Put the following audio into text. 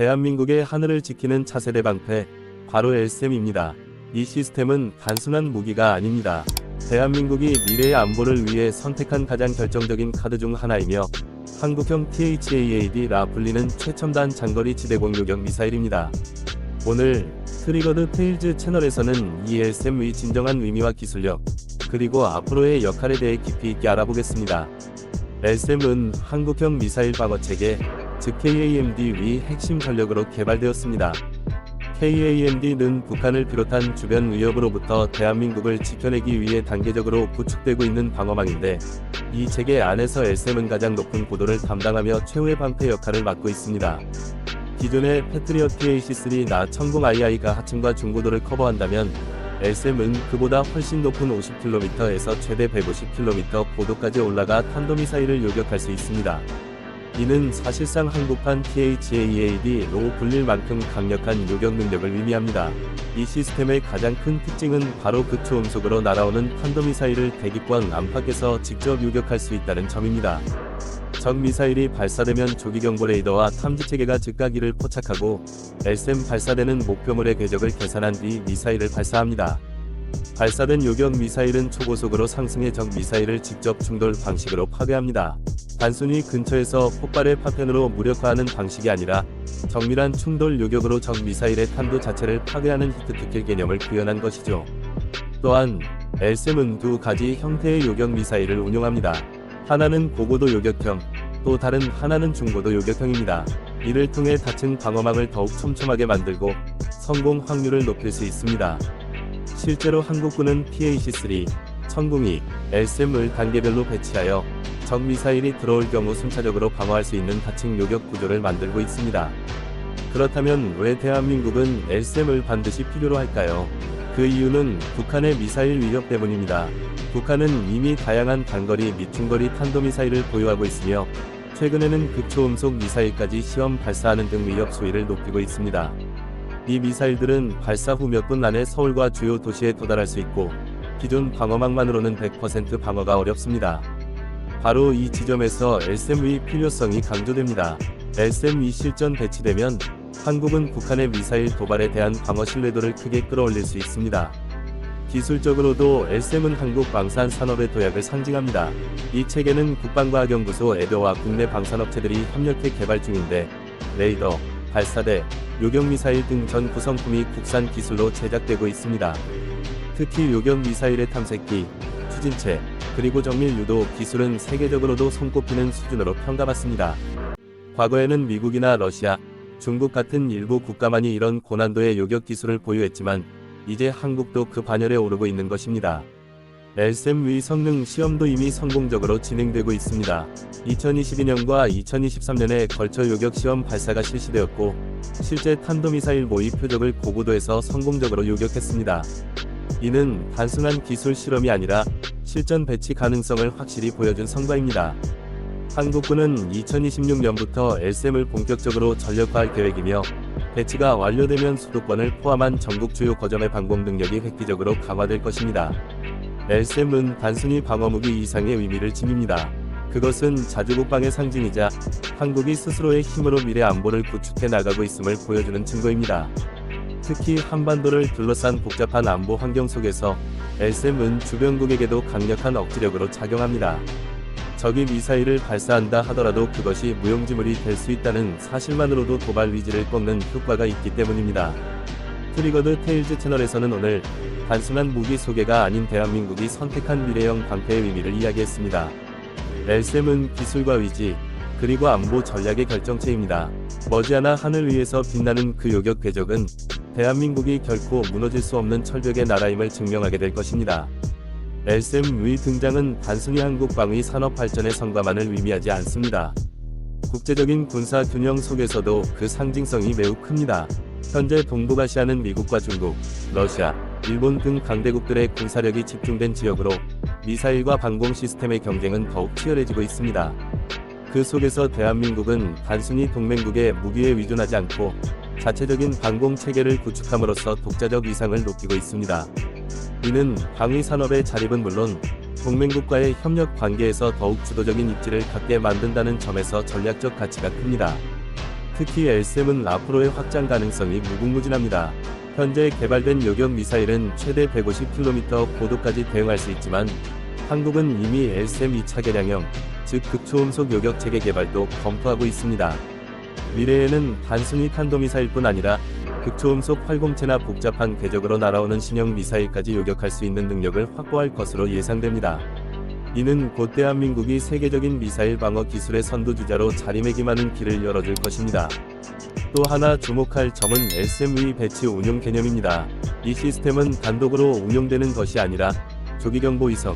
대한민국의 하늘을 지키는 차세대 방패, 바로 LSM입니다. 이 시스템은 단순한 무기가 아닙니다. 대한민국이 미래의 안보를 위해 선택한 가장 결정적인 카드 중 하나이며 한국형 THAAD라 불리는 최첨단 장거리 지대공 요격 미사일입니다. 오늘 트리거드 테일즈 채널에서는 이 LSM의 진정한 의미와 기술력, 그리고 앞으로의 역할에 대해 깊이 있게 알아보겠습니다. LSM은 한국형 미사일 방어 체계, 즉 KAMD의 핵심 전력으로 개발되었습니다. KAMD는 북한을 비롯한 주변 위협으로부터 대한민국을 지켜내기 위해 단계적으로 구축되고 있는 방어망인데 이 체계 안에서 LSM은 가장 높은 고도를 담당하며 최후의 방패 역할을 맡고 있습니다. 기존의 패트리어트 AC3 나 천공 II가 하층과 중고도를 커버한다면 LSM은 그보다 훨씬 높은 50km에서 최대 150km 고도까지 올라가 탄도미사일을 요격할 수 있습니다. 이는 사실상 한국판 THAAD로 불릴 만큼 강력한 요격 능력을 의미합니다. 이 시스템의 가장 큰 특징은 바로 그 극초 음속으로 날아오는 탄도미사일을 대기권 안팎에서 직접 요격할 수 있다는 점입니다. 적 미사일이 발사되면 조기 경보 레이더와 탐지 체계가 즉각 이를 포착하고 LSM 발사되는 목표물의 궤적을 계산한 뒤 미사일을 발사합니다. 발사된 요격 미사일은 초고속으로 상승해 적 미사일을 직접 충돌 방식으로 파괴합니다. 단순히 근처에서 폭발의 파편으로 무력화하는 방식이 아니라 정밀한 충돌 요격으로 적 미사일의 탄도 자체를 파괴하는 히트트킬 개념을 구현한 것이죠. 또한 LSM은 두 가지 형태의 요격 미사일을 운용합니다. 하나는 고고도 요격형, 또 다른 하나는 중고도 요격형입니다. 이를 통해 다층 방어망을 더욱 촘촘하게 만들고 성공 확률을 높일 수 있습니다. 실제로 한국군은 PAC-3, 천궁이, LSM을 단계별로 배치하여 적 미사일이 들어올 경우 순차적으로 방어할 수 있는 다층 요격 구조를 만들고 있습니다. 그렇다면 왜 대한민국은 LSM을 반드시 필요로 할까요? 그 이유는 북한의 미사일 위협 때문입니다. 북한은 이미 다양한 단거리 및 중거리 탄도미사일을 보유하고 있으며 최근에는 극초음속 미사일까지 시험 발사하는 등 위협 수위를 높이고 있습니다. 이 미사일들은 발사 후 몇 분 안에 서울과 주요 도시에 도달할 수 있고 기존 방어망만으로는 100% 방어가 어렵습니다. 바로 이 지점에서 LSM의 필요성이 강조됩니다. LSM이 실전 배치되면 한국은 북한의 미사일 도발에 대한 방어 신뢰도를 크게 끌어올릴 수 있습니다. 기술적으로도 LSM은 한국 방산 산업의 도약을 상징합니다. 이 체계는 국방과학연구소 에더와 국내 방산업체들이 협력해 개발 중인데 레이더, 발사대, 요격미사일 등 전 구성품이 국산 기술로 제작되고 있습니다. 특히 요격미사일의 탐색기, 추진체, 그리고 정밀 유도 기술은 세계적으로도 손꼽히는 수준으로 평가받습니다. 과거에는 미국이나 러시아, 중국 같은 일부 국가만이 이런 고난도의 요격 기술을 보유했지만 이제 한국도 그 반열에 오르고 있는 것입니다. LSM의 성능 시험도 이미 성공적으로 진행되고 있습니다. 2022년과 2023년에 걸쳐 요격 시험 발사가 실시되었고 실제 탄도미사일 모의 표적을 고고도에서 성공적으로 요격했습니다. 이는 단순한 기술 실험이 아니라 실전 배치 가능성을 확실히 보여준 성과입니다. 한국군은 2026년부터 LSM을 본격적으로 전력화할 계획이며 배치가 완료되면 수도권을 포함한 전국 주요 거점의 방공 능력이 획기적으로 강화될 것입니다. LSM은 단순히 방어무기 이상의 의미를 지닙니다. 그것은 자주국방의 상징이자 한국이 스스로의 힘으로 미래 안보를 구축해 나가고 있음을 보여주는 증거입니다. 특히 한반도를 둘러싼 복잡한 안보 환경 속에서 LSM은 주변국에게도 강력한 억지력으로 작용합니다. 적이 미사일을 발사한다 하더라도 그것이 무용지물이 될 수 있다는 사실만으로도 도발 위지를 꺾는 효과가 있기 때문입니다. 트리거드 테일즈 채널에서는 오늘 단순한 무기 소개가 아닌 대한민국이 선택한 미래형 방패의 의미를 이야기했습니다. LSM은 기술과 위지, 그리고 안보 전략의 결정체입니다. 머지않아 하늘 위에서 빛나는 그 요격 궤적은 대한민국이 결코 무너질 수 없는 철벽의 나라임을 증명하게 될 것입니다. LSM의 등장은 단순히 한국 방위 산업 발전의 성과만을 의미하지 않습니다. 국제적인 군사 균형 속에서도 그 상징성이 매우 큽니다. 현재 동북아시아는 미국과 중국, 러시아, 일본 등 강대국들의 군사력이 집중된 지역으로 미사일과 방공 시스템의 경쟁은 더욱 치열해지고 있습니다. 그 속에서 대한민국은 단순히 동맹국의 무기에 의존하지 않고 자체적인 방공 체계를 구축함으로써 독자적 위상을 높이고 있습니다. 이는 방위 산업의 자립은 물론 동맹국과의 협력 관계에서 더욱 주도적인 입지를 갖게 만든다는 점에서 전략적 가치가 큽니다. 특히 LSM은 앞으로의 확장 가능성이 무궁무진합니다. 현재 개발된 요격 미사일은 최대 150km 고도까지 대응할 수 있지만 한국은 이미 LSM 2차 개량형, 즉 극초음속 요격 체계 개발도 검토하고 있습니다. 미래에는 단순히 탄도미사일뿐 아니라 극초음속 활공체나 복잡한 궤적으로 날아오는 신형 미사일까지 요격할 수 있는 능력을 확보할 것으로 예상됩니다. 이는 곧 대한민국이 세계적인 미사일 방어 기술의 선두주자로 자리매김하는 길을 열어줄 것입니다. 또 하나 주목할 점은 SMV 배치 운용 개념입니다. 이 시스템은 단독으로 운용되는 것이 아니라 조기경보 이석,